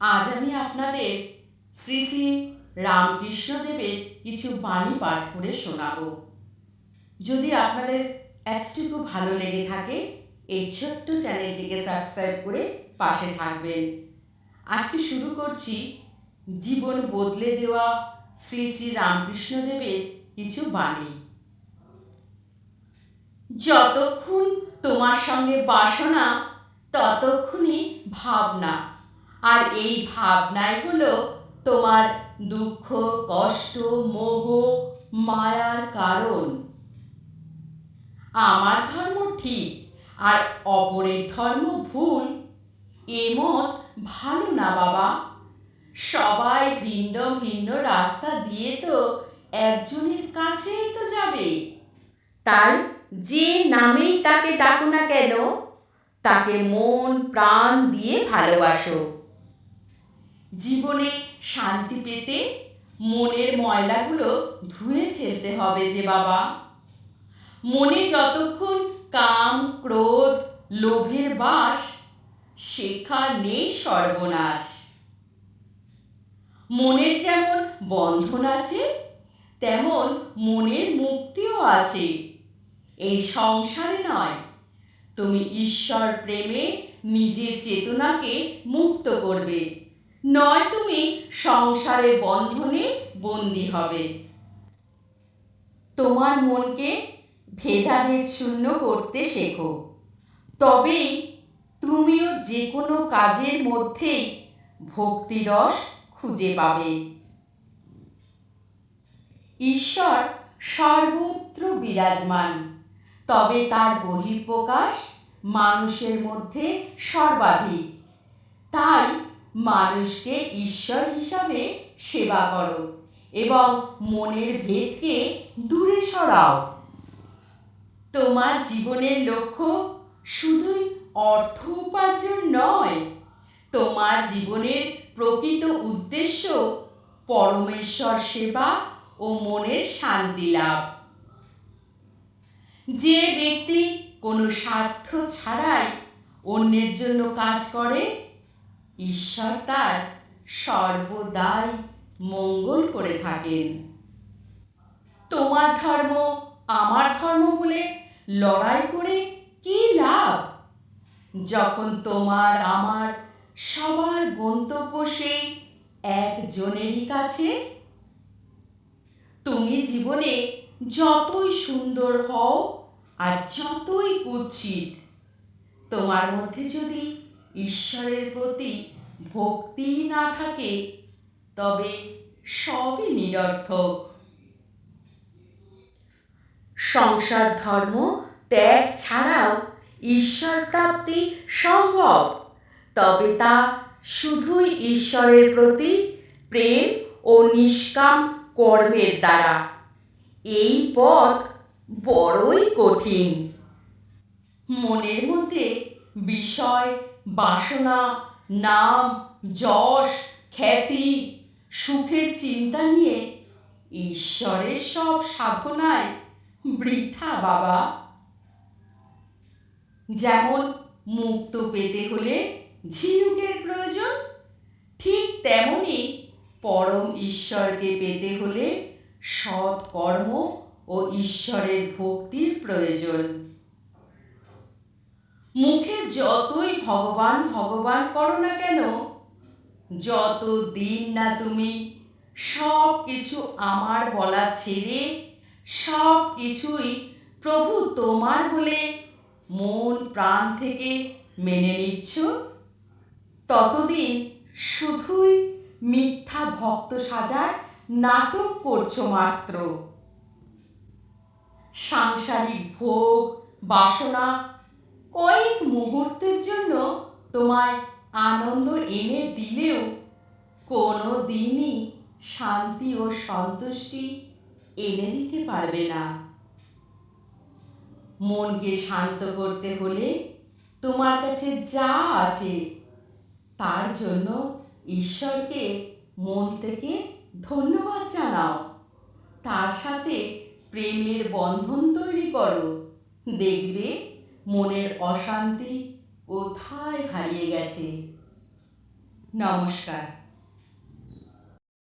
আজ আমি আপনাদের শ্রী শ্রী রামকৃষ্ণদেবের কিছু বাণী পাঠ করে শোনাব। যদি আপনাদের একটুকু ভালো লেগে থাকে, এই ছোট্ট চ্যানেলটিকে সাবস্ক্রাইব করে পাশে থাকবেন। আজকে শুরু করছি জীবন বদলে দেওয়া শ্রী শ্রী রামকৃষ্ণদেবের কিছু বাণী। যতক্ষণ তোমার সঙ্গে বাসনা, ততক্ষণই ভাবনা আর এই ভাবনাই হলো তোমার দুঃখ, কষ্ট, মোহ, মায়ার কারণ। আমার ধর্ম ঠিক আর অপরের ধর্ম ভুল, এ মত ভালো না বাবা। সবাই ভিন্ন ভিন্ন রাস্তা দিয়ে তো একজনের কাছেই তো যাবে। তাই যে নামেই তাকে ডাকো না কেন, তাকে মন, প্রাণ দিয়ে ভালোবাসো। জীবনে শান্তি পেতে মনের ময়লাগুলো ধুয়ে ফেলতে হবে যে বাবা। মনে যতক্ষণ কাম, ক্রোধ, লোভের বাস সেখানে সর্বনাশ। মনের যেমন বন্ধন আছে, তেমন মনের মুক্তিও আছে। এই সংসারে নয়, তুমি ঈশ্বর প্রেমে নিজের চেতনাকে মুক্ত করবে। নয় তুমি সংসারের বন্ধনে বন্দী হবে। তোমার মনকে ভেদাভেদ শূন্য করতে শেখো। তবেই তুমিও যে কোনো কাজের মধ্যেই ভক্তিরস খুঁজে পাবে। ঈশ্বর সর্বত্র বিরাজমান। তবে তার বহিঃপ্রকাশ মানুষের মধ্যে সর্বাধিক। তাই মানুষকে ঈশ্বর হিসাবে সেবা করো এবং মনের ভেদকে দূরে সরাও। তোমার জীবনের লক্ষ্য শুধুই অর্থ উপার্জন নয়, তোমার জীবনের প্রকৃত উদ্দেশ্য পরমেশ্বর সেবা ও মনের শান্তি লাভ। যে ব্যক্তি কোনো স্বার্থ ছাড়াই অন্যের জন্য কাজ করে ঈশ্বর তার সর্বদাই মঙ্গল করে থাকেন। তোমার ধর্ম আমার ধর্ম বলে লড়াই করে কি লাভ? যখন তোমার আমার সবার গন্তব্য সেই একজনেরই কাছে, তুমি জীবনে যতই সুন্দর হও আর যতই কুৎসিত, তোমার মধ্যে যদি ঈশ্বরের প্রতি ভক্তি না থাকে, তবে সবই নিরর্থক। সংসার ধর্ম ত্যাগ ছাড়াও ঈশ্বর প্রাপ্তি সম্ভব, তবে তা শুধুই ঈশ্বরের প্রতি প্রেম ও নিষ্কাম কর্মের দ্বারা। এই পথ বড়ই কঠিন। মনের মধ্যে বিষয়, বাসনা, নাম, যশ, খ্যাতি, সুখের চিন্তা নিয়ে ঈশ্বরের সব সাধনায় বৃথা বাবা। যেমন মুক্ত পেতে হলে ঝিনুকের প্রয়োজন, ঠিক তেমনি পরম ঈশ্বরকে পেতে হলে সৎ কর্ম ও ঈশ্বরের ভক্তির প্রয়োজন। মুখে যতই ভগবান ভগবান করো না কেন যত দিন না তুমি সব কিছু আমার বলা ছেড়ে সব কিছুই প্রভু তোমার বলে মন প্রাণ থেকে মেনে নিচ্ছ, ততদিন শুধুই মিথ্যা ভক্ত সাজার নাটক করছ মাত্র। সাংসারিক ভোগ, বাসনা কয়েক মুহূর্তের জন্য তোমায় আনন্দ এনে দিলেও কোনো দিনই শান্তি ও সন্তুষ্টি এনে দিতে পারবে না। মনকে শান্ত করতে হলে তোমার কাছে যা আছে, তার জন্য ঈশ্বরকে মন থেকে ধন্যবাদ জানাও। তার সাথে প্রেমের বন্ধন তৈরি করো। দেখবে মনের অশান্তি কোথায় হারিয়ে গেছে? নমস্কার।